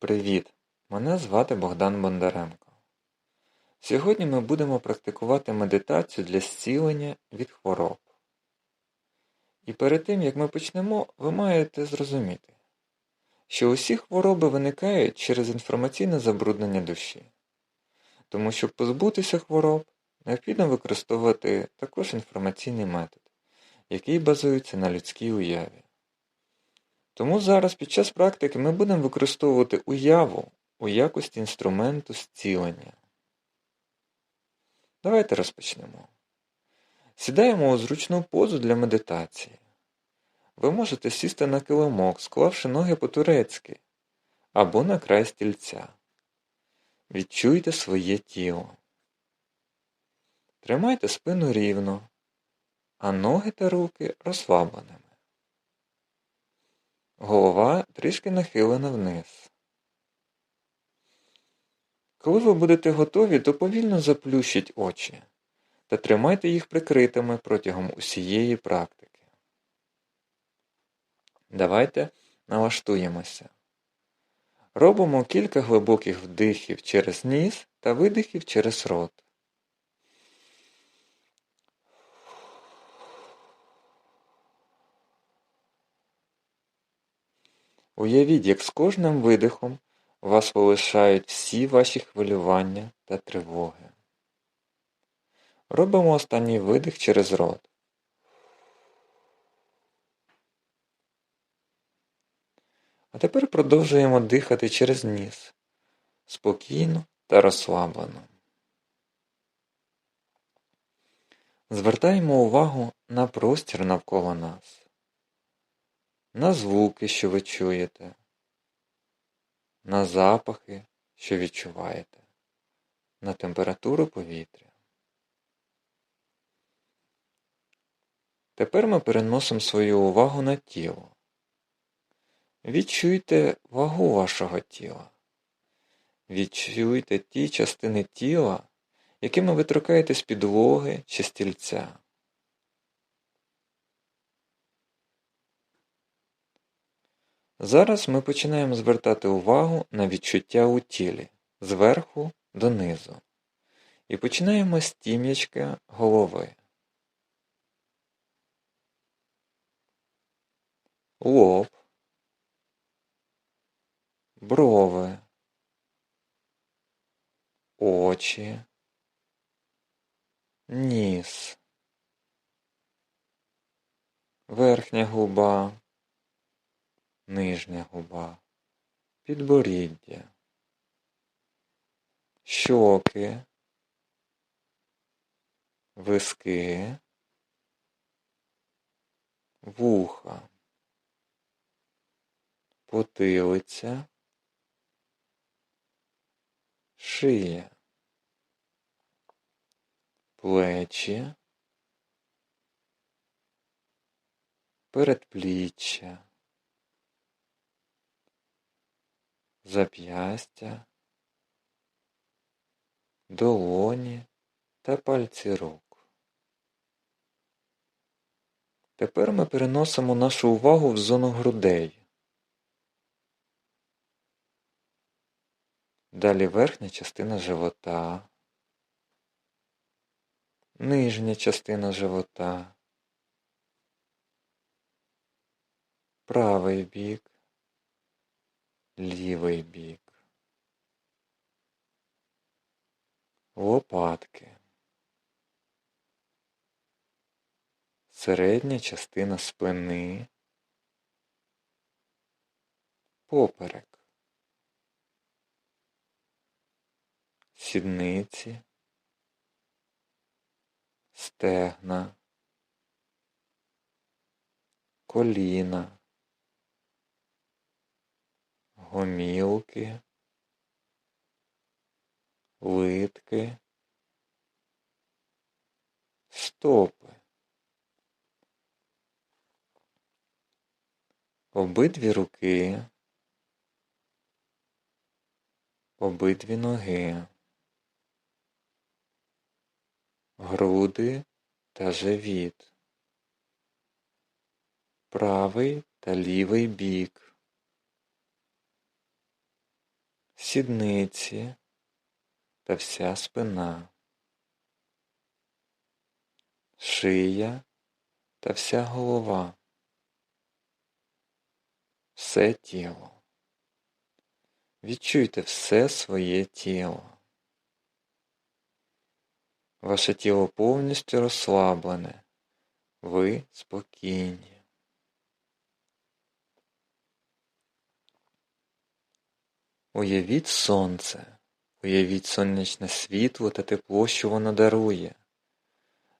Привіт! Мене звати Богдан Бондаренко. Сьогодні ми будемо практикувати медитацію для зцілення від хвороб. І перед тим, як ми почнемо, ви маєте зрозуміти, що усі хвороби виникають через інформаційне забруднення душі. Тому щоб позбутися хвороб, необхідно використовувати також інформаційний метод, який базується на людській уяві. Тому зараз під час практики ми будемо використовувати уяву у якості інструменту зцілення. Давайте розпочнемо. Сідаємо у зручну позу для медитації. Ви можете сісти на килимок, склавши ноги по-турецьки, або на край стільця. Відчуйте своє тіло. Тримайте спину рівно, а ноги та руки розслабленими. Голова трішки нахилена вниз. Коли ви будете готові, то повільно заплющіть очі та тримайте їх прикритими протягом усієї практики. Давайте налаштуємося. Робимо кілька глибоких вдихів через ніс та видихів через рот. Уявіть, як з кожним видихом вас полишають всі ваші хвилювання та тривоги. Робимо останній видих через рот. А тепер продовжуємо дихати через ніс спокійно та розслаблено. Звертаємо увагу на простір навколо нас на звуки, що ви чуєте, на запахи, що відчуваєте, на температуру повітря. Тепер ми переносимо свою увагу на тіло. Відчуйте вагу вашого тіла. Відчуйте ті частини тіла, якими ви торкаєтесь підлоги чи стільця. Зараз ми починаємо звертати увагу на відчуття у тілі зверху донизу. І починаємо з тім'ячка голови. Лоб, брови, очі, ніс, верхня губа нижня губа, підборіддя, щоки, виски, вуха, потилиця, шия, плечі, передпліччя. Зап'ястя, долоні та пальці рук. Тепер ми переносимо нашу увагу в зону грудей. Далі верхня частина живота, нижня частина живота, правий бік, лівий бік, лопатки, середня частина спини, поперек, сідниці, стегна, коліна гомілки, литки, стопи. Обидві руки, обидві ноги, груди та живіт, правий та лівий бік. Сідниці та вся спина, шия та вся голова, все тіло. Відчуйте все своє тіло. Ваше тіло повністю розслаблене, ви спокійні. Уявіть сонце, уявіть сонячне світло та тепло, що воно дарує.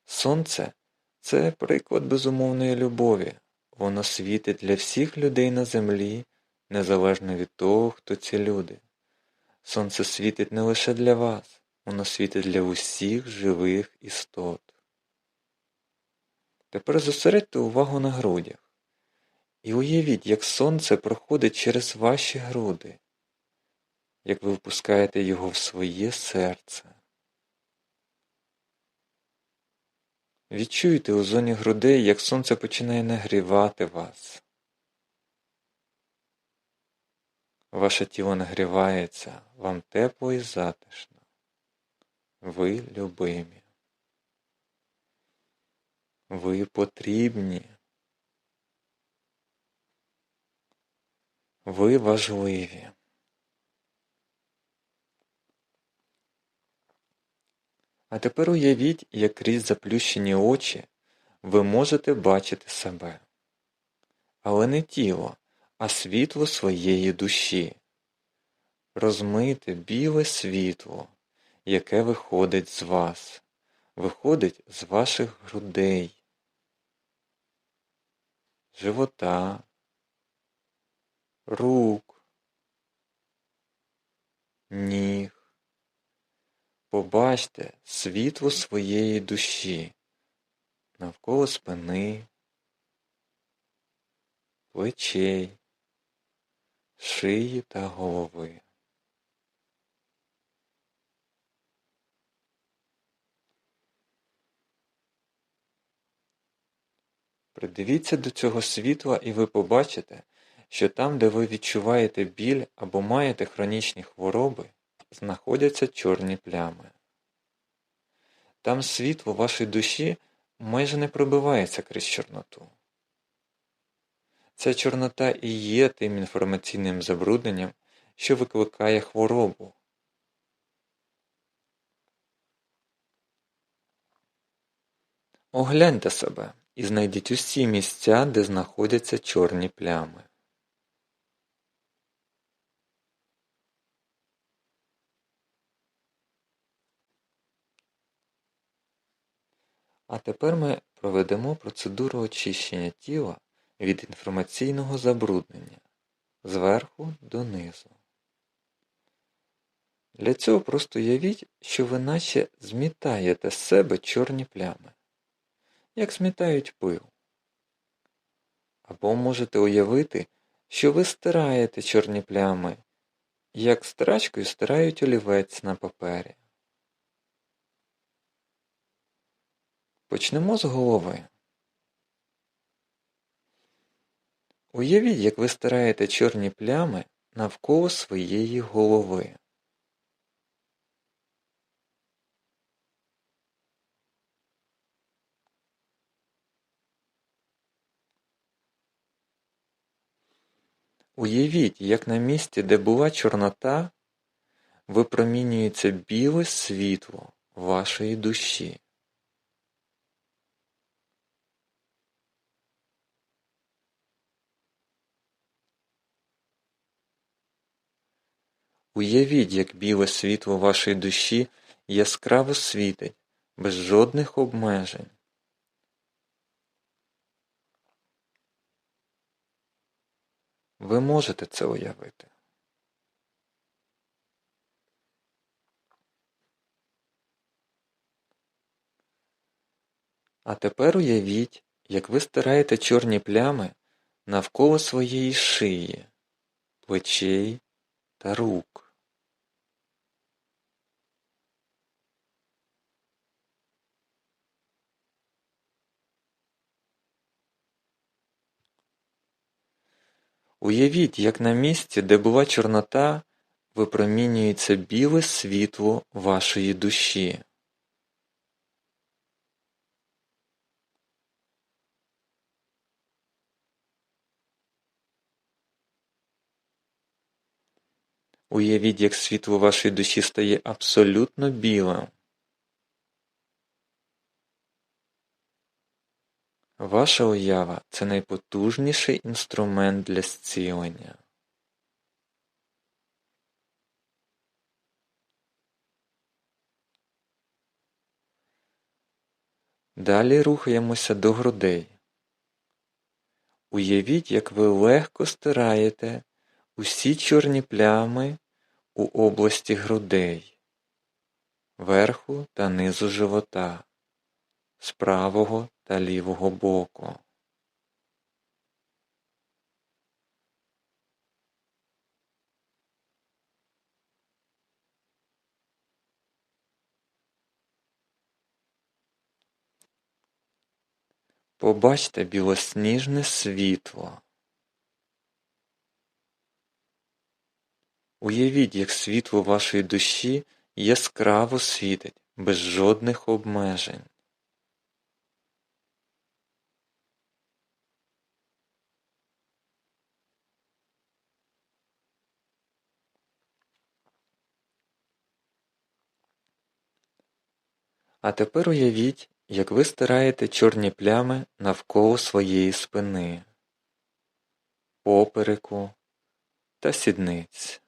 Сонце це приклад безумовної любові. Воно світить для всіх людей на землі, незалежно від того, хто ці люди. Сонце світить не лише для вас, воно світить для усіх живих істот. Тепер зосередьте увагу на грудях і уявіть, як сонце проходить через ваші груди, як ви впускаєте його в своє серце. Відчуйте у зоні грудей, як сонце починає нагрівати вас. Ваше тіло нагрівається, вам тепло і затишно. Ви любимі. Ви потрібні. Ви важливі. А тепер уявіть, як крізь заплющені очі ви можете бачити себе. Але не тіло, а світло своєї душі. Розмите біле світло, яке виходить з вас, виходить з ваших грудей, живота, рук, ніг. Побачте світло своєї душі навколо спини, плечей, шиї та голови. Придивіться до цього світла і ви побачите, що там, де ви відчуваєте біль або маєте хронічні хвороби, знаходяться чорні плями. Там світло вашої душі майже не пробивається крізь Чорноту. Ця Чорнота і є тим інформаційним забрудненням, що викликає хворобу. Огляньте себе і знайдіть усі місця, де знаходяться чорні плями. А тепер ми проведемо процедуру очищення тіла від інформаційного забруднення зверху донизу. Для цього просто уявіть, що ви наче змітаєте з себе чорні плями, як змітають пил. Або можете уявити, що ви стираєте чорні плями, як стирачкою стирають олівець на папері. Почнемо з голови. Уявіть, як ви стираєте чорні плями навколо своєї голови. Уявіть, як на місці, де була чорнота, випромінюється біле світло вашої душі. Уявіть, як біле світло вашої душі яскраво світить, без жодних обмежень. Ви можете це уявити. А тепер уявіть, як ви стираєте чорні плями навколо своєї шиї, плечей та рук. Уявіть, як на місці, де була Чорнота, випромінюється біле світло вашої душі. Уявіть, як світло вашої душі стає абсолютно білим. Ваша уява це найпотужніший інструмент для зцілення. Далі рухаємося до грудей. Уявіть, як ви легко стираєте усі чорні плями у області грудей, верху та низу живота, з правого та лівого боку. Побачте білосніжне світло. Уявіть, як світло вашої душі яскраво світить, без жодних обмежень. А тепер уявіть, як ви стираєте чорні плями навколо своєї спини, попереку та сідниць.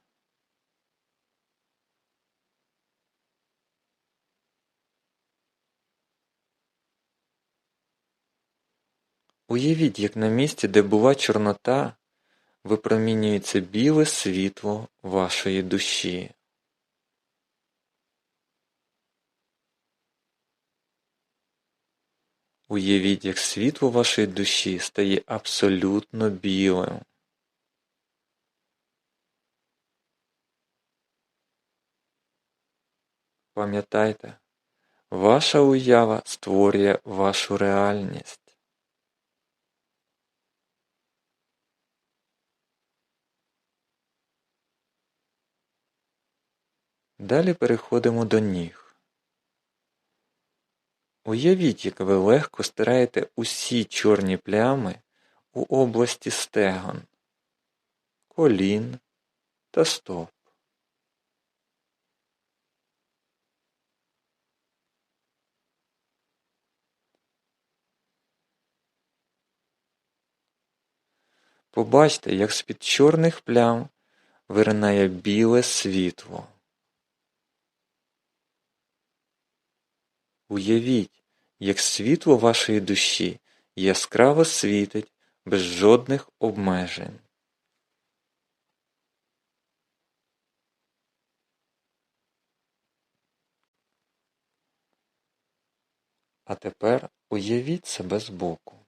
Уявіть, як на місці, де була чорнота, випромінюється біле світло вашої душі. Уявіть, як світло вашої душі стає абсолютно білим. Пам'ятайте, ваша уява створює вашу реальність. Далі переходимо до ніг. Уявіть, як ви легко стираєте усі чорні плями у області стегон, колін та стоп. Побачте, як з-під чорних плям виринає біле світло. Уявіть, як світло вашої душі яскраво світить без жодних обмежень. А тепер уявіть себе збоку.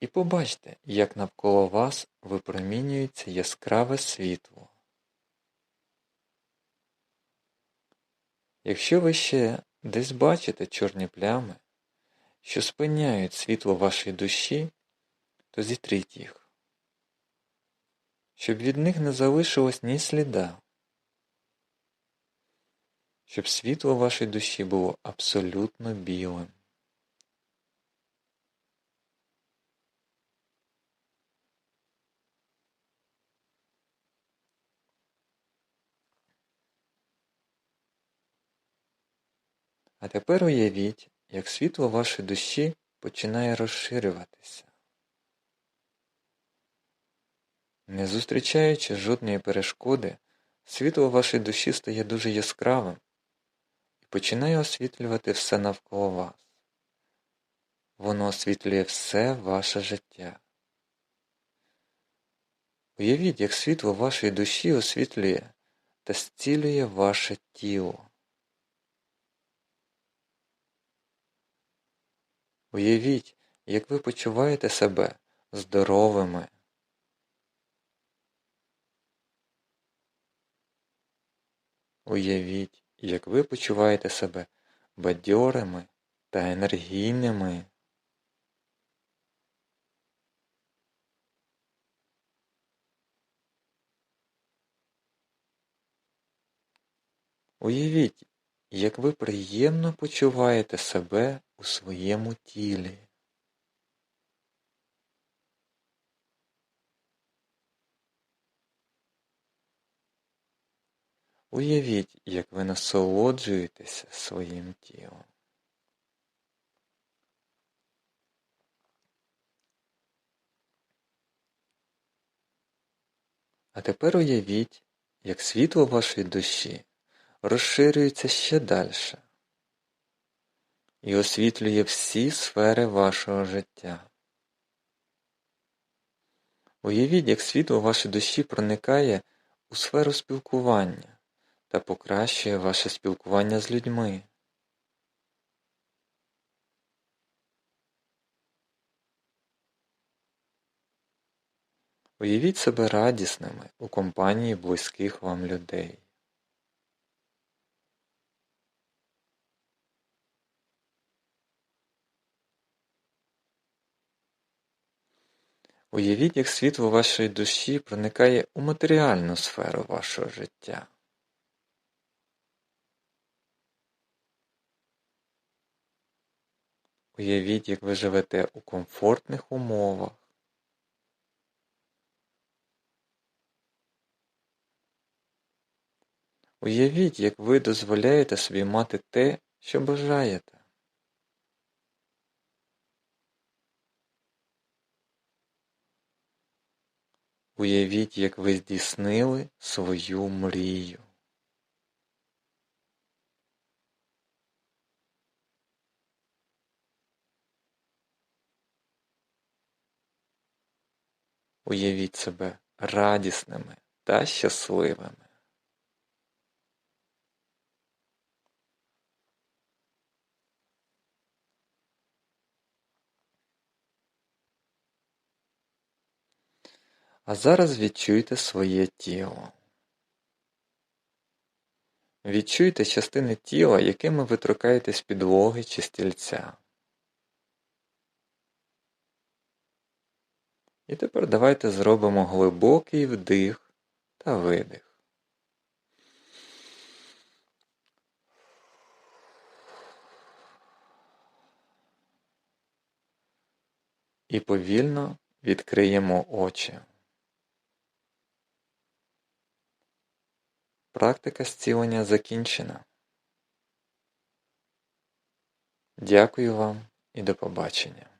І побачте, як навколо вас випромінюється яскраве світло. Якщо ви ще Десь бачите чорні плями, що спиняють світло вашої душі, то зітріть їх, щоб від них не залишилось ні сліда, щоб світло вашої душі було абсолютно білим. А тепер уявіть, як світло вашої душі починає розширюватися. Не зустрічаючи жодної перешкоди, світло вашої душі стає дуже яскравим і починає освітлювати все навколо вас. Воно освітлює все ваше життя. Уявіть, як світло вашої душі освітлює та зцілює ваше тіло. Уявіть, як ви почуваєте себе здоровими. Уявіть, як ви почуваєте себе бадьорими та енергійними. Уявіть, як ви приємно почуваєте себе у своєму тілі. Уявіть, як ви насолоджуєтеся своїм тілом. А тепер уявіть, як світло вашої душі розширюється ще дальше і освітлює всі сфери вашого життя. Уявіть, як світло вашої душі проникає у сферу спілкування та покращує ваше спілкування з людьми. Уявіть себе радісними у компанії близьких вам людей. Уявіть, як світло вашої душі проникає у матеріальну сферу вашого життя. Уявіть, як ви живете у комфортних умовах. Уявіть, як ви дозволяєте собі мати те, що бажаєте. Уявіть, як ви здійснили свою мрію. Уявіть себе радісними та щасливими. А зараз відчуйте своє тіло. Відчуйте частини тіла, якими ви торкаєтесь підлоги чи стільця. І тепер давайте зробимо глибокий вдих та видих. І повільно відкриємо очі. Практика зцілення закінчена. Дякую вам і до побачення.